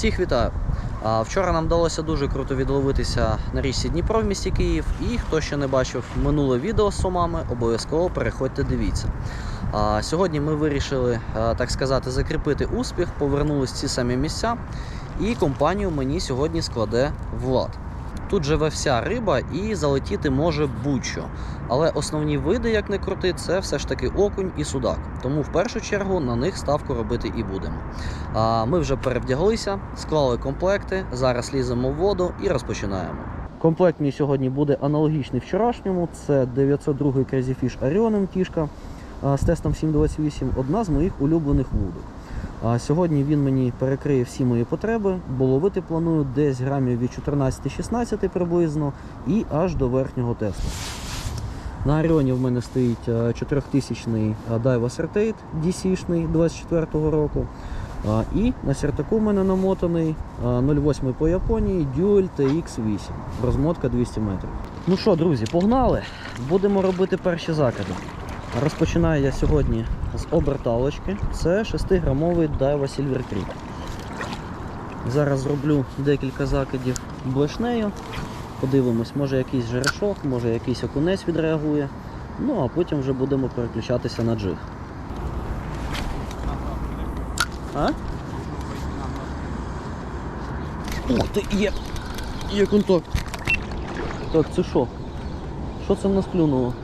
Всіх вітаю! Вчора нам вдалося дуже круто відловитися на річці Дніпро в місті Київ. І хто ще не бачив минуле відео з сумами, обов'язково переходьте, дивіться. Сьогодні ми вирішили, так сказати, закріпити успіх, повернулись в ці самі місця. І компанію мені сьогодні складе Влад. Тут живе вся риба і залетіти може будь-що. Але основні види, як не крути, це все ж таки окунь і судак. Тому в першу чергу на них ставку робити і будемо. А ми вже перевдяглися, склали комплекти, зараз ліземо в воду і розпочинаємо. Комплект мій сьогодні буде аналогічний вчорашньому. Це 902 Crazy Fish Arion кішка з тестом 728, одна з моїх улюблених вудок. А сьогодні він мені перекриє всі мої потреби, бо ловити планую десь грамів від 14-16 приблизно і аж до верхнього тесту. На Аріоні в мене стоїть 4000-й Daiwa Certate DC-шний 24-го року. І на сертаку в мене намотаний 08 по Японії Dual TX8. Розмотка 200 метрів. Ну що, друзі, погнали! Будемо робити перші закиди. Розпочинаю я сьогодні з оберталочки. Це 6-грамовий Daiwa Silver Creek. Зараз зроблю декілька закидів блешнею. Подивимось, може якийсь жерешок, може якийсь окунець відреагує. Ну а потім вже будемо переключатися на джиг. А? Ух ти, є! Є контакт. Так, це що? Що це в нас клюнуло?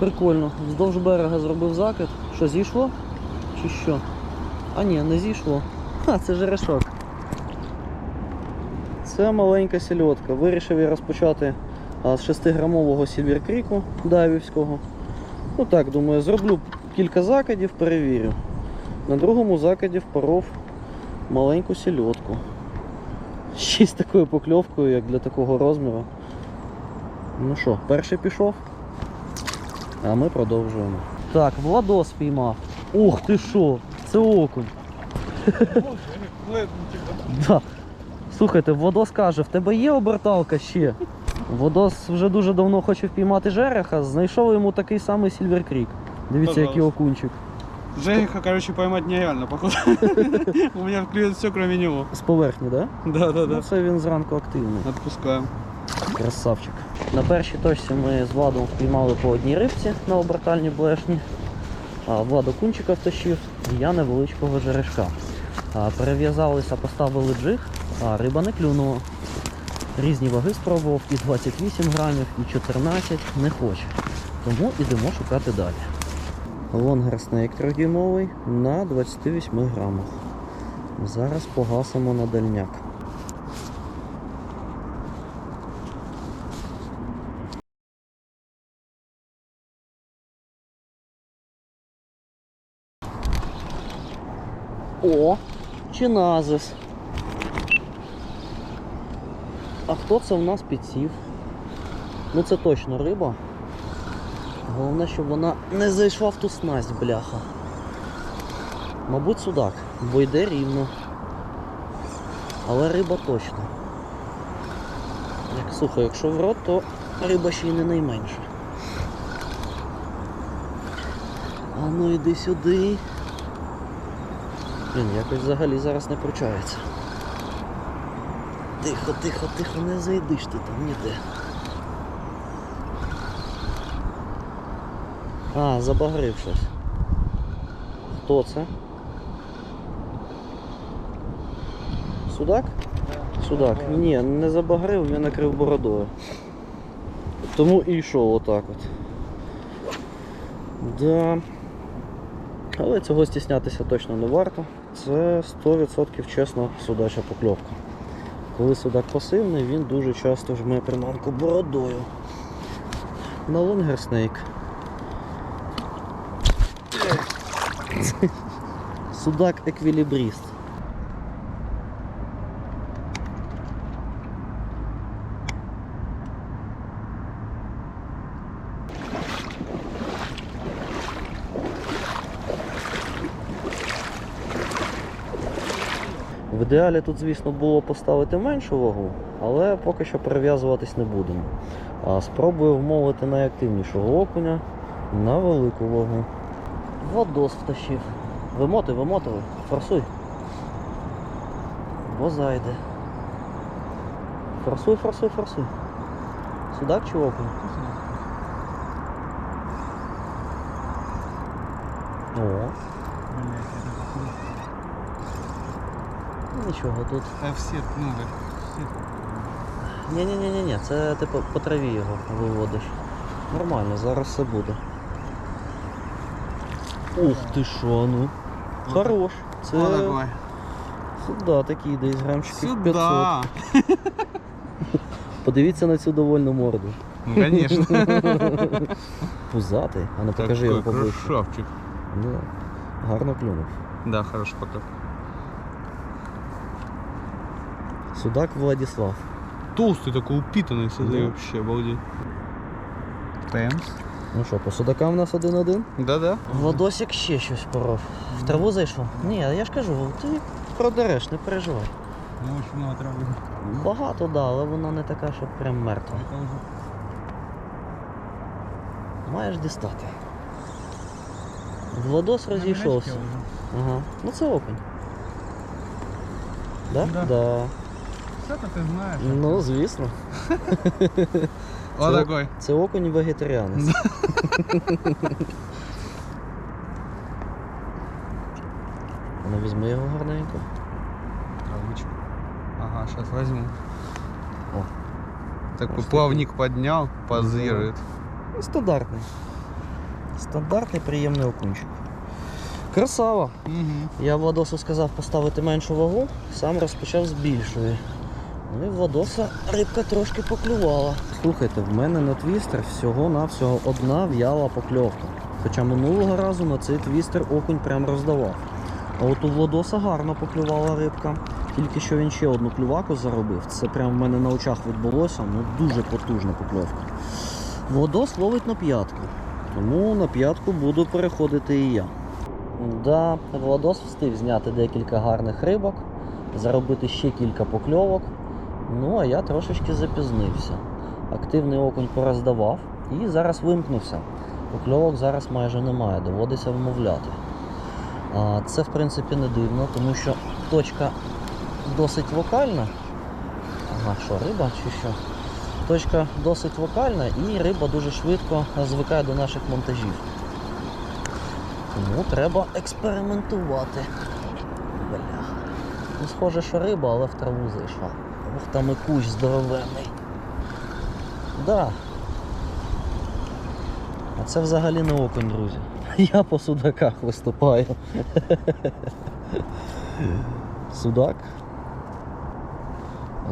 Прикольно. Вздовж берега зробив закид. Що, зійшло? Чи що? А ні, не зійшло. Ха, це жерешок. Це маленька сільотка. Вирішив я розпочати а, з 6-грамового сільверкріку дайвівського. Ну так, думаю, зроблю кілька закидів, перевірю. На другому закиді впоров маленьку сільотку. Ще з такою покльовкою, як для такого розміру. Ну що, перший пішов, а ми продовжуємо. Так, Владос спіймав. Ух ти що, це окунь. Да. Слухайте, Водос каже, в тебе є оберталка ще. Водос вже дуже давно хоче впіймати жереха, знайшов йому такий самий Сільвер Крік. Дивіться, який окунчик. Жениха, короче, поймать нереально, походу. У меня клюет все, кроме него. З поверхні, так? Да? Да, да, Ну, да. це він зранку активний. Отпускаем. Красавчик. На першій точці ми з Владом впіймали по одній рибці на обертальній блешні. А Влад окунчика втащив, і я невеличкого жерешка. Перев'язалися, поставили джиг, а риба не клюнула. Різні ваги спробував, і 28 грамів, і 14 не хоче. Тому йдемо шукати далі. Лонгер снейк 3-дюймовий на 28 грамах. Зараз погасимо на дальняк. О, чиназис. А хто це в нас підсів? Ну це точно риба. Головне, щоб вона не зайшла в ту снасть, бляха. Мабуть, судак, бо йде рівно. Але риба точно. Як слухай, якщо в рот, то риба ще й не найменша. А ну іди сюди. Блін, якось взагалі зараз не пручається. Тихо, тихо, тихо, не зайдиш ти там ніде. А, забагрив щось. Хто це? Судак? Судак. Ні, не забагрив, він накрив бородою. Тому і йшов отак от. Да. Але цього стіснятися точно не варто. Це 100% чесно судача покльовка. Коли судак пасивний, він дуже часто жме приманку бородою. На лонгерснейк. Судак еквілібріст. В ідеалі тут, звісно, було поставити меншу вагу, але поки що перев'язуватись не будемо. А спробую вмовити найактивнішого окуня на велику вагу. Водос втащив. Вимоти, вимотили, форсуй. позайде. Форсуй, форсуй, форсуй. Судак чи окунь? О, нічого тут. А все, ну, все. Ні-ні-ні, це ти по, по траві його виводиш. Нормально, зараз все буде. Ух ти що, ну. Хорош. Це такой. сюди такий десь грамчиків 500. Подивіться на цю довольну морду. Ну, конечно. Пузатий. А ну покажи його красавчик. Да. Гарно клюнув. Да, хороший поклев. Судак Владислав. Толстый такой, упитанный, смотри, Да. вообще, обалдеть. Темс. Ну що, по судакам у нас один-один? Да-да. Владосик ще щось поров. В траву зайшов? Ні, я ж кажу, ти продереш, не переживай. Ну, очень много травы. Багато, да, але вона не така, щоб прям мертва. Это уже Маєш дістати. Владос розійшовся. Ага. Ну це окунь. Да? Да. Да. Все-то ты знаешь. Ну, звісно. Вот це- такой. Це окунь вегетаріанець. Ну, візьми його гарненько. Травычку. Ага, сейчас возьму. О. Просто плавник поднял, позирует. Ну, Стандартний. Стандартний приємний окунчик. Красава. Угу. Я Владосу сказав поставити меншу вагу, сам розпочав з більшої. Ну і Владоса рибка трошки поклювала. Слухайте, в мене на твістер всього-навсього одна в'яла покльовка. Хоча минулого разу на цей твістер окунь прям роздавав. А от у Владоса гарно поклювала рибка. Тільки що він ще одну клюваку заробив. Це прям в мене на очах відбулося, ну дуже потужна покльовка. Владос ловить на п'ятку. Тому на п'ятку буду переходити і я. Да, Владос встиг зняти декілька гарних рибок, заробити ще кілька покльовок. Ну, а я трошечки запізнився. Активний окунь пороздавав і зараз вимкнувся. Покльовок зараз майже немає, доводиться вмовляти. Це, в принципі, не дивно, тому що точка досить вокальна. Ага, що, риба чи що? Точка досить вокальна і риба дуже швидко звикає до наших монтажів. Тому треба експериментувати. Бляха. Ну, схоже, що риба, але в траву зайшла. Ух, там і кущ здоровенний. Да. А це взагалі не окунь, друзі. Я по судаках виступаю. Судак.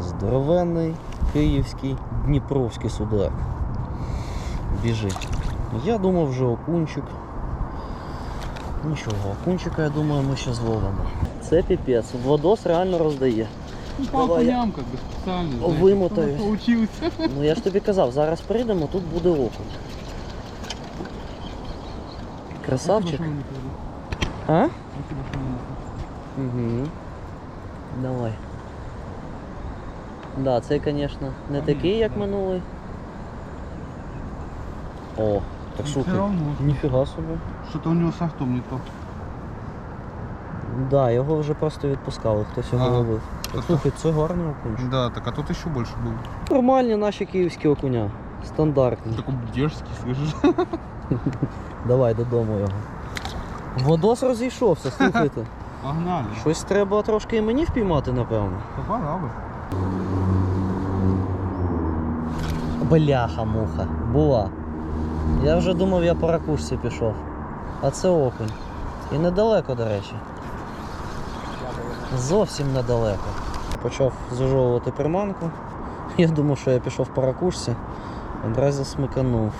Здоровенний київський дніпровський судак. Біжить. Я думав вже окунчик. Нічого, окунчика, я думаю, ми ще зловимо. Це піпець. Владос реально роздає. Ну, по окуням как бы специально. Поучился. Ну я ж тобі казав, зараз прийдемо, тут буде окунь. Красавчик. А? Угу. Давай. Да, цей, звісно, не такий, як минулий. О, так слухай. Ніфіга собі. Что-то у него с автом не то. Да, його вже просто відпускали, хтось його Ага. ловив. Так, слухай, це гарний окунчик. Да, так а тут еще больше был. Нормальні наші київські окуня. Стандартні. Такой дерзкий, слышишь? Давай додому його. Водос розійшовся, слухайте. Погнали. Щось треба трошки і мені впіймати, напевно. Да пора бы. Бляха муха. Була. Я вже думав, я по ракушці пішов. А це окунь. І недалеко, до речі. Зовсім недалеко. Почав зажовувати приманку. Я думав, що я пішов по ракушці. Одразу смиканув.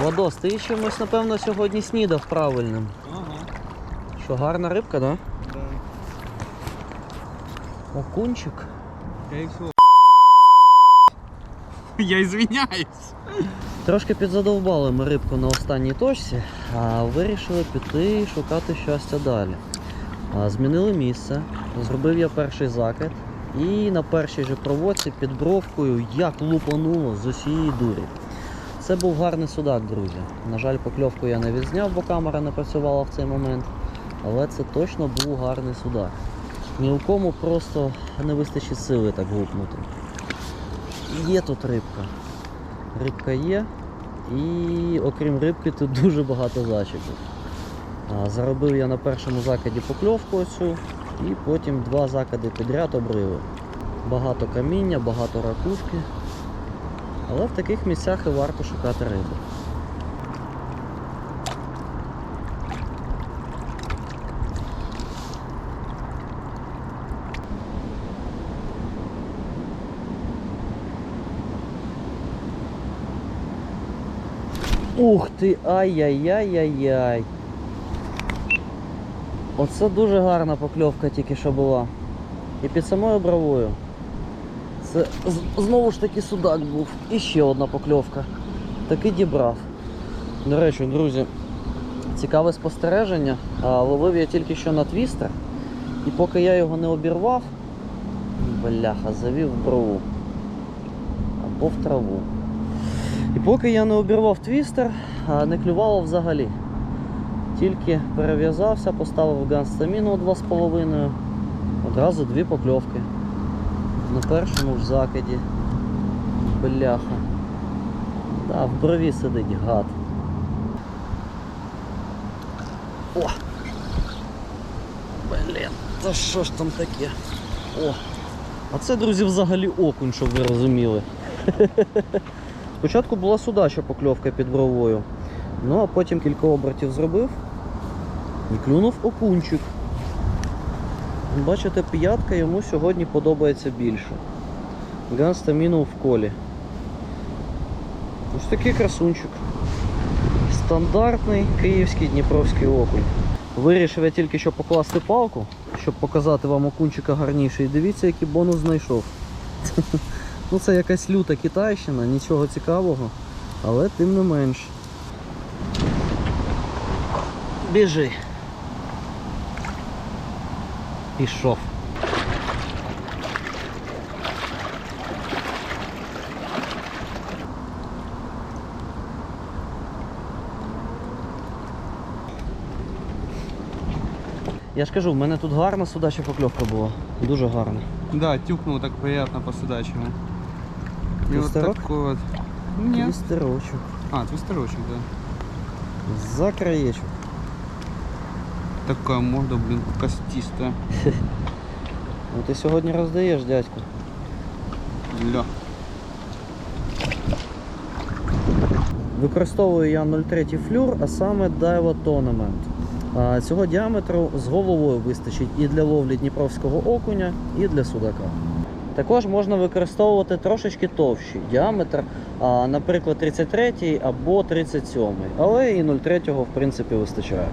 Владос, ти чимось, напевно, сьогодні снідав правильним. Ага. Що, гарна рибка, да? Да. Окунчик. Я извиняюсь. Трошки підзадовбали ми рибку на останній точці, а вирішили піти шукати щастя далі. Змінили місце, зробив я перший закид і на першій же проводці під бровкою як лупануло з усієї дурі. Це був гарний судак, друзі. На жаль, покльовку я не відзняв, бо камера не працювала в цей момент. Але це точно був гарний судак. Мілкому просто не вистачить сили так гупнути. Є тут рибка. Рибка є. І окрім рибки тут дуже багато зачепів. Заробив я на першому закиді покльовку оцю і потім два закиди підряд обрили. Багато каміння, багато ракушки. Але в таких місцях і варто шукати рибу. Ух ти, ай-яй-яй-яй-яй. Оце дуже гарна покльовка тільки що була. І під самою бровою. Це знову ж таки судак був. І ще одна покльовка. Таки дібрав. До речі, друзі, цікаве спостереження. Ловив я тільки що на твістер. І поки я його не обірвав, бляха, завів в брову. Або в траву. І поки я не обірвав твістер, не клювало взагалі. Тільки перев'язався, поставив ганстаміну 2,5, одразу дві покльовки. На першому ж закиді. Бляха. Да, в брові сидить гад. О! Блін, та що ж там таке? О! А це, друзі, взагалі окунь, щоб ви розуміли. Спочатку була судача покльовка під бровою. Ну а потім кілька обертів зробив і клюнув окунчик. Бачите, п'ятка йому сьогодні подобається більше. Ганста мінув в колі. Ось такий красунчик. Стандартний київський дніпровський окунь. Вирішив я тільки що покласти палку, щоб показати вам окунчика гарніший. Дивіться, який бонус знайшов. Ну це якась люта китайщина, нічого цікавого, але тим не менш. Біжи. Пішов. Я ж кажу, в мене тут гарна судача покльовка була. Дуже гарна. Да, тюкнул так приятно по. И вот Твистерок? такой вот. Нет. Твістерочок. А, твистерочек, да. За краєчок. Такая морда, блин, костистая. Ну ти сьогодні роздаєш, дядьку. Ля. Використовую я 0,3 флюр, а саме Daiwa Tournament. Цього діаметру з головою вистачить і для ловлі дніпровського окуня, і для судака. Також можна використовувати трошечки товщий діаметр, а, наприклад, 33 або 37, але і 0,3 в принципі вистачає.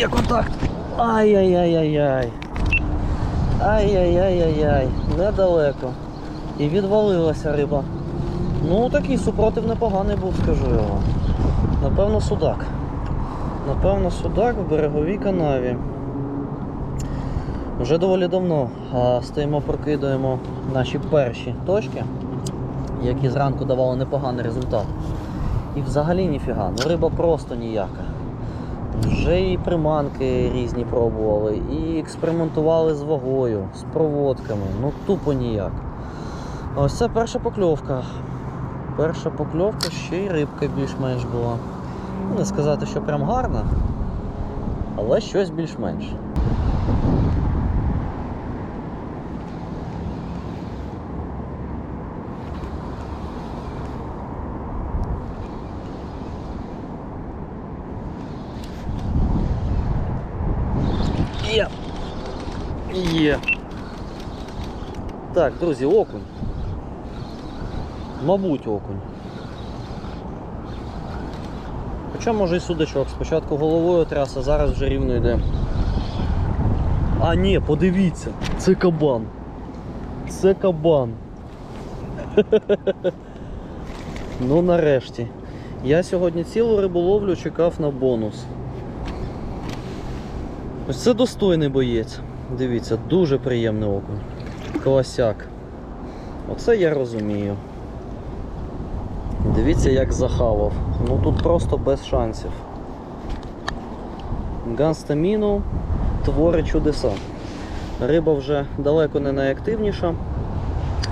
Є контакт. Ай-яй-яй-яй-яй. Ай-яй-яй-яй-яй. Недалеко. І відвалилася риба. Ну такий супротив непоганий був, скажу я вам. Напевно, судак. Напевно, судак в береговій канаві. Вже доволі давно а, стоїмо, прокидаємо наші перші точки, які зранку давали непоганий результат. І взагалі ніфіга, ну риба просто ніяка. Вже і приманки різні пробували, і експериментували з вагою, з проводками. Ну тупо ніяк. Ось це перша покльовка. Перша покльовка ще й рибка більш-менш була. Не сказати, що прям гарна, але щось більш-менш. Є. Є. Так, друзі, окунь. Мабуть, окунь. Хоча може і судачок. Спочатку головою тряс, а зараз вже рівно йде. А ні, подивіться, це кабан. Це кабан. ну нарешті. Я сьогодні цілу риболовлю чекав на бонус. Ось це достойний боєць. Дивіться, дуже приємний окунь. Класяк. Оце я розумію. Дивіться, як захавав. Ну тут просто без шансів. Ганстаміну творить чудеса. Риба вже далеко не найактивніша.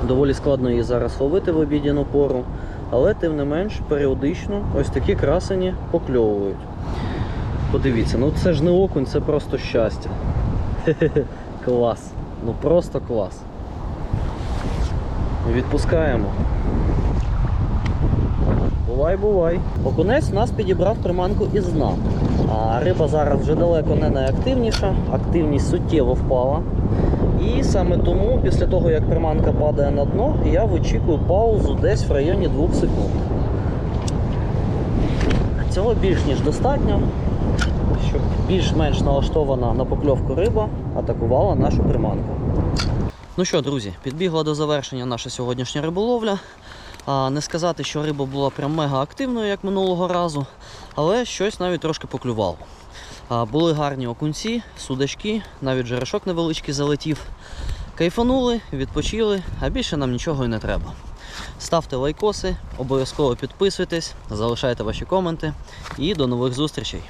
Доволі складно її зараз ловити в обідню пору, але тим не менш періодично ось такі красені покльовують. Подивіться, ну це ж не окунь, це просто щастя. Клас. Ну просто клас. Відпускаємо. Бувай, бувай. Окунець у нас підібрав приманку із дна. А риба зараз вже далеко не найактивніша, активність суттєво впала. І саме тому, після того, як приманка падає на дно, я вичікую паузу десь в районі 2 секунд. Цього більш ніж достатньо, щоб більш-менш налаштована на покльовку риба атакувала нашу приманку. Ну що, друзі, підбігла до завершення наша сьогоднішня риболовля. Не сказати, що риба була прям мега активною, як минулого разу, але щось навіть трошки поклювало. Були гарні окунці, судачки, навіть жерешок невеличкий залетів. Кайфанули, відпочили, а більше нам нічого і не треба. Ставте лайкоси, обов'язково підписуйтесь, залишайте ваші коменти і до нових зустрічей.